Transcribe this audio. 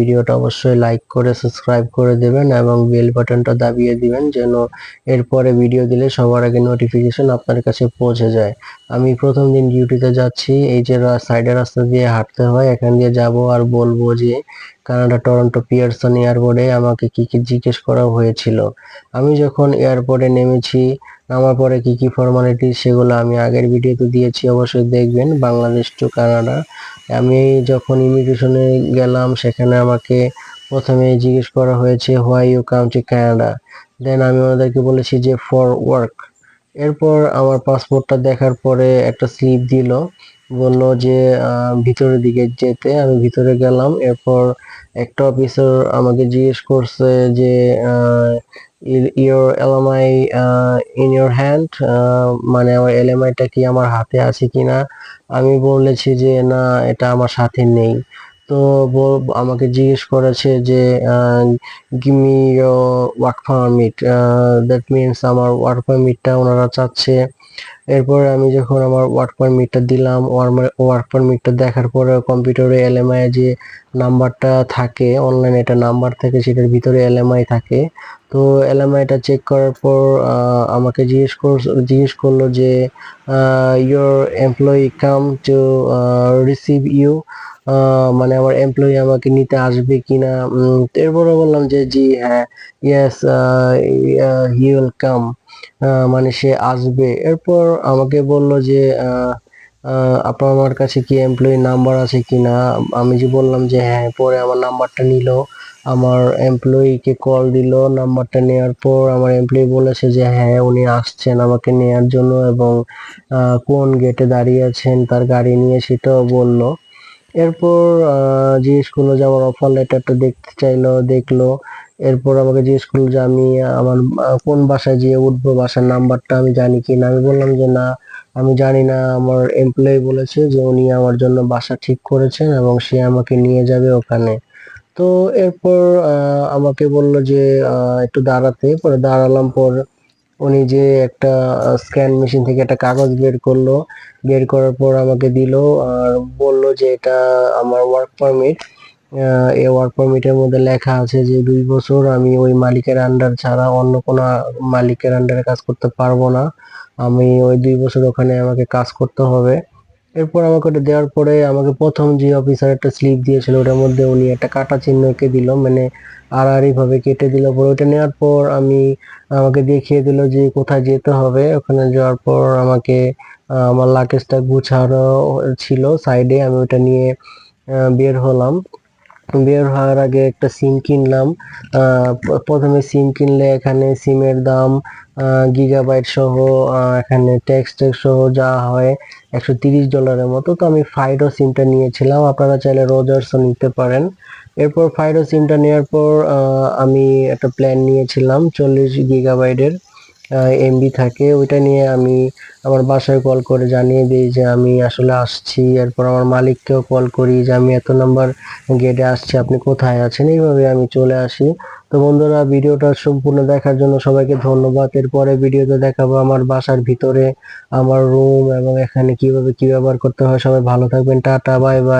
ভিডিওটা অবশ্যই লাইক করে সাবস্ক্রাইব করে দেবেন এবং বেল বাটনটা দাবিয়ে দিবেন যেন এরপরে ভিডিও দিলে সবার আগে নোটিফিকেশন আপনার কাছে পৌঁছে যায়। আমি প্রথম দিন ডিউটিতে যাচ্ছি, এই যে সাইডের রাস্তা দিয়ে হাঁটতে হয়, এখান দিয়ে যাব আর বলব যে কানাডা, টরন্টো, পিয়ারসন এয়ারপোর্টে আমাকে কি কি জিজ্ঞেস করা হয়েছিল। আমি যখন এয়ারপোর্টে নেমেছি নামার পরে কি কি ফর্মালিটি সেগুলো আমি আগের ভিডিওতে দিয়েছি, অবশ্যই দেখবেন। বাংলাদেশ টু কানাডা আমি যখন ইমিগ্রেশনে গেলাম, সেখানে আমাকে প্রথমে জিজ্ঞেস করা হয়েছে why you come to Canada then আমি ওনাদেরকে বলেছি যে ফর ওয়ার্ক এরপর আমার পাসপোর্টটা দেখার পরে একটা স্লিপ দিল। বলল যে ভিতরের দিকে যেতে। আমি ভিতরে গেলাম। এরপর একটা অফিসার আমাকে জিজ্ঞেস করছে যে your LMI in your hand মানে আমার এলএমআইটা কি আমার হাতে আছে কিনা? আমি বলেছি যে, না, এটা আমার সাথে নেই। তো আমাকে জিজ্ঞেস করেছে যে give me work permit that means আমার ওয়ার্ক পারমিটটা ওনারা চাচ্ছে। এরপরে আমি যখন আমার ওয়ার্ক পারমিটটা দিলাম ওয়ার্ক পারমিটটা দেখার পরে কম্পিউটারে এলএমআই যে নাম্বারটা থাকে অনলাইনে একটা নাম্বার থাকে, সেটার ভিতরে এলএমআই থাকে। তো এলএমআইটা চেক করার পর আমাকে জিজ্ঞেস কর জিজ্ঞেস করল যে your employee come to receive you মানে আমার এমপ্লয়ি আমাকে নিতে আসবে উম, তো এরপরে বললাম যে জি হ্যাঁ ইয়েস হি উইল কাম মানে সে আসবে। এরপর আমাকে বলল যে আপনার আমার কাছে কি এমপ্লয়ি নাম্বার আছে কিনা? আমি যে বললাম যে হ্যাঁ পরে আমার নাম্বারটা নিল। আমার এমপ্লয়িকে কল দিল নাম্বারটা নেওয়ার পর আমার এমপ্লয়ি বলেছে যে হ্যাঁ উনি আসছেন আমাকে নেয়ার জন্য এবং কোন গেটে দাঁড়িয়ে আছেন, তার গাড়ি নিয়ে সেটাও বলল। এরপর জিজ্ঞেস করল যে আমার অফার লেটারটা দেখতে চাইলো, দেখল। এরপর আমাকে জিজ্ঞেস করল যে আমি, আমার কোন বাসায় যেয়ে উঠবো, বাসার নাম্বারটা আমি জানি কি না আমি বললাম যে না, আমি জানি না, আমার এমপ্লয়ি বলেছে যে উনি আমার জন্য বাসা ঠিক করেছেন এবং সে আমাকে নিয়ে যাবে ওখানে। তো এরপর আমাকে বলল যে একটু দাঁড়াতে। পরে দাঁড়ালাম, পর উনি যে একটা স্ক্যান মেশিন থেকে একটা কাগজ বের করল। বের করার পর আমাকে দিল আর বলল যে এটা আমার ওয়ার্ক পারমিট এই ওয়ার্ক পারমিটের মধ্যে লেখা আছে যে দুই বছর আমি ওই মালিকের আন্ডার ছাড়া অন্য কোনো মালিকের আন্ডারে কাজ করতে পারব না। আমি ওই দুই বছর ওখানে আমাকে কাজ করতে হবে। এরপর আমাকে ওটা দেওয়ার পরে আমাকে প্রথম যে অফিসার একটা স্লিপ দিয়েছিল, ওটার মধ্যে উনি একটা কাটা চিহ্ন এঁকে দিল মানে আড়াআড়ি ভাবে কেটে দিল। পরে ওটা নেওয়ার পর আমি আমাকে দেখিয়ে দিল যে কোথায় যেতে হবে। ওখানে যাওয়ার পর আমাকে আমার লাগেজটা গুছানো ছিল সাইডে আমি ওটা নিয়ে বের হলাম। বের হওয়ার আগে একটা সিম কিনলাম। প্রথমে সিম কিনলে এখানে সিমের দাম গিগাবাইট সহ এখানে ট্যাক্স ট্যাক্স সহ যা হয় একশো তিরিশ ডলারের মতো। তো আমি ফাইডো সিমটা নিয়েছিলাম। আপনারা চাইলে রোজার্সও নিতে পারেন। এরপর ফাইডো সিমটা নেওয়ার পর আমি একটা প্ল্যান নিয়েছিলাম চল্লিশ গিগাবাইটের এমবি থাকে, ওইটা নিয়ে আমি আমার বাসায় কল করে জানিয়ে দিই যে আমি আসলে আসছি। এরপর আমার মালিককেও কল করি যে আমি এত নাম্বার গেটে আসছি, আপনি কোথায় আছেন? এইভাবে আমি চলে আসি। তো বন্ধুরা, ভিডিওটা সম্পূর্ণ দেখার জন্য সবাইকে ধন্যবাদ। এরপরে ভিডিওতে দেখাবো আমার বাসার ভিতরে, আমার রুম এবং এখানে কীভাবে কি ব্যবহার করতে হয়। সবাই ভালো থাকবেন। Tata bye bye